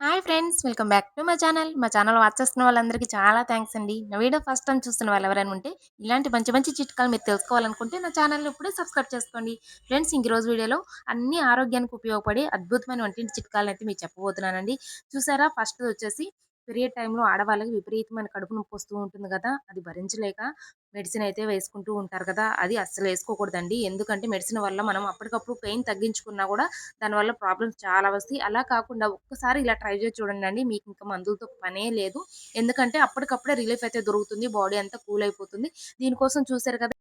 Hi friends welcome back to మా channel. మా channel watch చేస్తున్న వాళ్ళందరికీ చాలా థ్యాంక్స్ అండి. నా వీడియో ఫస్ట్ టైం చూస్తున్న వాళ్ళు ఎవరైనా ఉంటే ఇలాంటి మంచి మంచి చిట్కాలు మీరు తెలుసుకోవాలనుకుంటే నా ఛానల్ ఇప్పుడే సబ్స్క్రైబ్ చేసుకోండి. ఫ్రెండ్స్ ఇంక రోజు వీడియోలో అన్ని ఆరోగ్యానికి ఉపయోగపడే అద్భుతమైన వంటింటి చిట్కాలను అయితే మీకు చెప్పబోతున్నానండి. చూసారా? ఫస్ట్ వచ్చేసి పీరియడ్ టైంలో ఆడవాళ్ళకి విపరీతమైన కడుపు నొప్పి వస్తూ ఉంటుంది కదా అది భరించలేక మెడిసిన్ అయితే వేసుకుంటూ ఉంటారు కదా అది అస్సలు వేసుకోకూడదండి. ఎందుకంటే మెడిసిన్ వల్ల మనం అప్పటికప్పుడు పెయిన్ తగ్గించుకున్నా కూడా దానివల్ల ప్రాబ్లమ్స్ చాలా వస్తాయి. అలా కాకుండా ఒక్కసారి ఇలా ట్రై చేసి చూడండి మీకు ఇంకా మందులతో పనే లేదు. ఎందుకంటే అప్పటికప్పుడే రిలీఫ్ అయితే దొరుకుతుంది బాడీ అంతా కూల్ అయిపోతుంది. దీనికోసం చూసారు కదా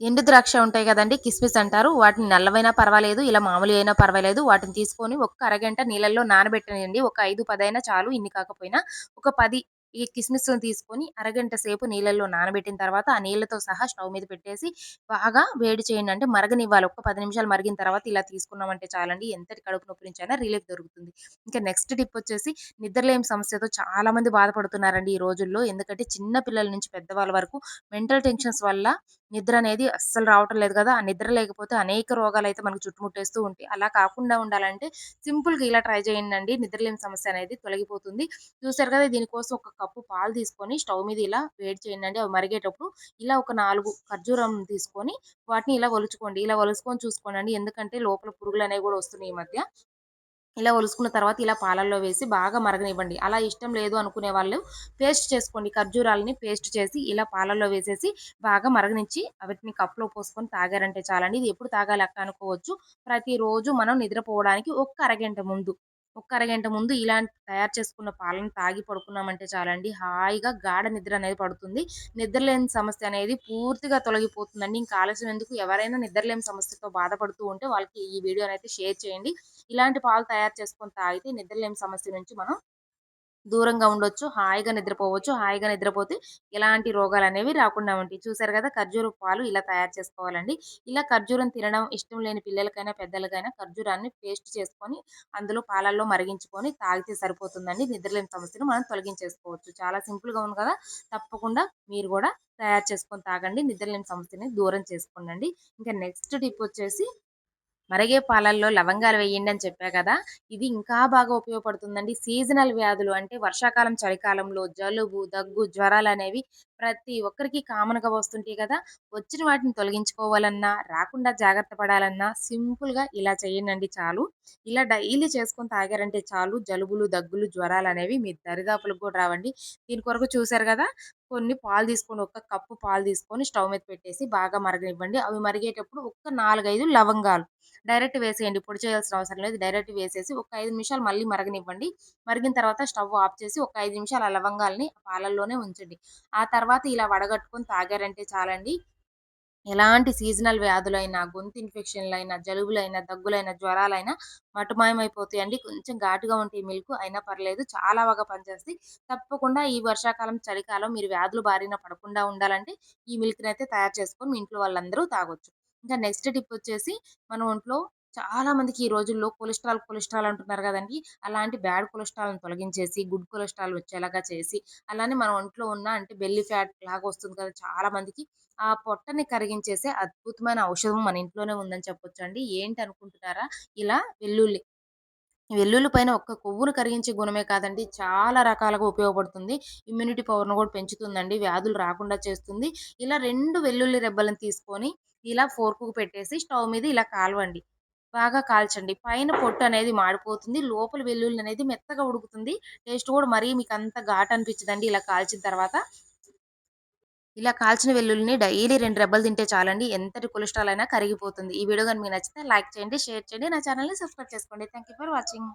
ఎండు ద్రాక్ష ఉంటాయి కదండి కిస్మిస్ అంటారు వాటిని నల్లవైనా పర్వాలేదు ఇలా మామూలు అయినా పర్వాలేదు వాటిని తీసుకొని ఒక్క అరగంట నీళ్ళల్లో నానబెట్టనండి ఒక ఐదు పదైనా చాలు ఇన్ని కాకపోయినా ఒక పది ఈ కిస్మిస్ను తీసుకొని అరగంట సేపు నీళ్ళల్లో నానబెట్టిన తర్వాత ఆ నీళ్ళతో సహా స్టవ్ మీద పెట్టేసి బాగా వేడి చేయండి. అంటే మరగనివ్వాలి. ఒక పది నిమిషాలు మరిగిన తర్వాత ఇలా తీసుకున్నామంటే చాలండి ఎంతటి కడుపు నొప్పి నుంచి అయినా రిలీఫ్ దొరుకుతుంది. ఇంకా నెక్స్ట్ టిప్ వచ్చేసి నిద్రలేని సమస్యతో చాలా మంది బాధపడుతున్నారండి ఈ రోజుల్లో. ఎందుకంటే చిన్న పిల్లల నుంచి పెద్దవాళ్ళ వరకు మెంటల్ టెన్షన్స్ వల్ల నిద్ర అనేది అస్సలు రావటం లేదు కదా! ఆ నిద్ర లేకపోతే అనేక రోగాలైతే మనకు చుట్టుముట్టేస్తూ ఉంటాయి. అలా కాకుండా ఉండాలంటే సింపుల్‌గా ఇలా ట్రై చేయండండి. నిద్రలేని సమస్య అనేది తొలగిపోతుంది. చూసారు కదా! దీనికోసం ఒక కప్పు పాలు తీసుకొని స్టవ్ మీద ఇలా వేడి చేయండి. అవి మరిగేటప్పుడు ఇలా ఒక నాలుగు ఖర్జూరం తీసుకొని వాటిని ఇలా ఒలుచుకోండి. ఇలా ఒలుచుకొని చూసుకోండి. ఎందుకంటే లోపల పురుగులనేవి కూడా వస్తున్నాయి ఈ మధ్య. ఇలా ఒలుసుకున్న తర్వాత ఇలా పాలల్లో వేసి బాగా మరగనివ్వండి. అలా ఇష్టం లేదు అనుకునే వాళ్ళు పేస్ట్ చేసుకోండి. ఖర్జూరాలని పేస్ట్ చేసి ఇలా పాలల్లో వేసేసి బాగా మరగనిచ్చి వాటిని కప్‌లో పోసుకొని తాగారంటే చాలండి. ఇది ఎప్పుడు తాగాలి అక్క అనుకోవచ్చు. ప్రతిరోజు మనం నిద్రపోవడానికి ఒక్క అరగంట ముందు ఒక్క అరగంట ముందు ఇలాంటి తయారు చేసుకున్న పాలను తాగి పడుకున్నామంటే చాలండి హాయిగా గాఢ నిద్ర అనేది పడుతుంది. నిద్రలేని సమస్య అనేది పూర్తిగా తొలగిపోతుందండి. ఇంకా ఆలస్యం ఎందుకు ఎవరైనా నిద్రలేని సమస్యతో బాధపడుతూ ఉంటే వాళ్ళకి ఈ వీడియోనైతే షేర్ చేయండి. ఇలాంటి పాలు తయారు చేసుకొని తాగితే నిద్రలేని సమస్య నుంచి మనం దూరంగా ఉండొచ్చు. హాయిగా నిద్రపోవచ్చు. హాయిగా నిద్రపోతే ఎలాంటి రోగాలనేవి రాకుండా ఉంటాయి. చూసారు కదా! ఖర్జూర పాలు ఇలా తయారు చేసుకోవాలండి. ఇలా ఖర్జూరం తినడం ఇష్టం లేని పిల్లలకైనా, పెద్దలకైనా ఖర్జూరాన్ని పేస్ట్ చేసుకొని అందులో పాలల్లో మరిగించుకొని తాగితే సరిపోతుందండి. నిద్రలేని సమస్యను మనం తొలగించేసుకోవచ్చు. చాలా సింపుల్‌గా ఉంది కదా! తప్పకుండా మీరు కూడా తయారు చేసుకొని తాగండి. నిద్రలేని సమస్యని దూరం చేసుకోండి ఇంకా నెక్స్ట్ టిప్ వచ్చేసి మరిగే పాలల్లో లవంగాలు వేయండి అని చెప్పా కదా! ఇది ఇంకా బాగా ఉపయోగపడుతుందండి. సీజనల్ వ్యాధులు అంటే వర్షాకాలం, చలికాలంలో జలుబు, దగ్గు, జ్వరాలు అనేవి ప్రతి ఒక్కరికి కామన్‌గా వస్తుంటాయి కదా! వచ్చిన వాటిని తొలగించుకోవాలన్నా, రాకుండా జాగ్రత్త పడాలన్నా సింపుల్‌గా ఇలా చేయండండి చాలు. ఇలా డైలీ చేసుకొని తాగారంటే చాలు జలుబులు, దగ్గులు, జ్వరాలు అనేవి మీ దరిదాపులకు కూడా రావండి. దీని కొరకు చూసారు కదా! కొన్ని పాలు తీసుకొని ఒక కప్పు పాలు తీసుకొని స్టవ్ మీద పెట్టేసి బాగా మరగనివ్వండి. అవి మరిగేటప్పుడు ఒక్క 4, 5 లవంగాలు డైరెక్ట్ వేసేయండి. పొడి చేయాల్సిన అవసరం లేదు. డైరెక్ట్ వేసేసి ఒక ఐదు నిమిషాలు మళ్ళీ మరగనివ్వండి. మరిగిన తర్వాత స్టవ్ ఆఫ్ చేసి ఒక ఐదు నిమిషాలు ఆ లవంగాల్ని పాలల్లోనే ఉంచండి. ఆ తర్వాత ఇలా వడగట్టుకొని తాగారంటే చాలండి. ఎలాంటి సీజనల్ వ్యాధులైనా, గొంతు ఇన్ఫెక్షన్‌లైనా, జలుబులైనా, దగ్గులైనా, జ్వరాలైనా మటుమాయమైపోతాయండి. కొంచెం ఘాటుగా ఉంటే మిల్క్ అయినా పర్లేదు. చాలా బాగా పనిచేస్తుంది తప్పకుండా ఈ వర్షాకాలం, చలికాలం మీరు వ్యాధులు బారిన పడకుండా ఉండాలంటే ఈ మిల్క్ని అయితే తయారు చేసుకొని మీ ఇంట్లో వాళ్ళందరూ తాగొచ్చు. ఇంకా నెక్స్ట్ టిప్ వచ్చేసి మన ఒంట్లో చాలా మందికి ఈ రోజుల్లో కొలెస్ట్రాల్, కొలెస్ట్రాల్ అంటున్నారు కదండి అలాంటి బ్యాడ్ కొలెస్ట్రాల్‌ని తొలగించేసి, గుడ్ కొలెస్ట్రాల్ వచ్చేలాగా చేసి, అలానే మన ఒంట్లో ఉన్న అంటే బెల్లీ ఫ్యాట్ లాగా వస్తుంది కదా! చాలా మందికి. ఆ పొట్టని కరిగించేసే అద్భుతమైన ఔషధం మన ఇంట్లోనే ఉందని చెప్పొచ్చండి. ఏంటనుకుంటున్నారా? ఇలా వెల్లుల్లి. వెల్లుల్లి పైన ఒక్క కొవ్వును కరిగించే గుణమే కాదండి. చాలా రకాలుగా ఉపయోగపడుతుంది. ఇమ్యూనిటీ పవర్‌ను కూడా పెంచుతుందండి. వ్యాధులు రాకుండా చేస్తుంది. ఇలా రెండు వెల్లుల్లి రెబ్బలను తీసుకొని ఇలా ఫోర్కు పెట్టేసి స్టవ్ మీద ఇలా కాలవండి. బాగా కాల్చండి. పైన పొట్టు అనేది మాడిపోతుంది. లోపల వెల్లుల్లి అనేది మెత్తగా ఉడుకుతుంది. టేస్ట్ కూడా మరీ మీకు అంత ఘాట్ అనిపించదండి ఇలా కాల్చిన తర్వాత. ఇలా కాల్చిన వెల్లుల్లిని డైలీ రెండు రెబ్బలు తింటే చాలండి. ఎంతటి కొలెస్ట్రాల్ అయినా కరిగిపోతుంది. ఈ వీడియో కానీ మీకు నచ్చితే లైక్ చేయండి, షేర్ చేయండి. నా ఛానల్ని సబ్స్క్రైబ్ చేసుకోండి. Thank you for watching.